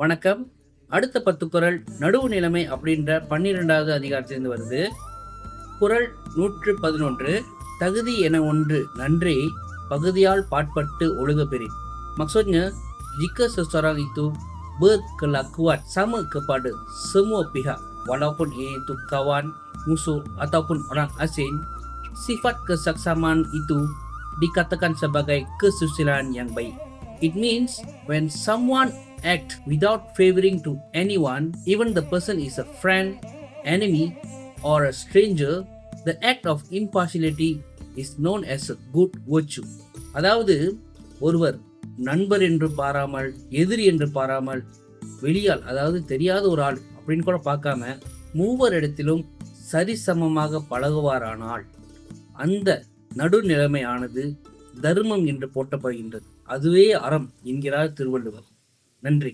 வணக்கம் அடுத்த பத்து குறள் நடுவு நிலைமை அப்படின்ற பன்னிரெண்டாவது அதிகாரத்திலிருந்து வருது குறள் நூற்று பதினொன்று தகுதி என ஒன்று நன்றே pagadial பாட்பட்டு ஒழுக பெறின் maksudnya jika seseorang itu berkelakuan sama kepada semua pihak walaupun itu kawan musuh ataupun orang asing sifat kesaksamaan itu dikatakan sebagai kesusilaan yang baik it means when someone act without favoring to anyone even the person is a friend enemy or a stranger the act of impartiality is known as a good virtue. அதாவது ஒருவர் நண்பர் என்று பாராமல் எதிரி என்று பாராமல் வெளியால் அதாவது தெரியாத ஒரு ஆள் அப்படின்னு கூட பார்க்காம மூவர் இடத்திலும் சரிசமமாக பழகுவாரானால் அந்த நடுநிலைமையானது தர்மம் என்று போட்டப்படுகின்றது அதுவே அறம் என்கிறார் திருவள்ளுவர். நன்றி.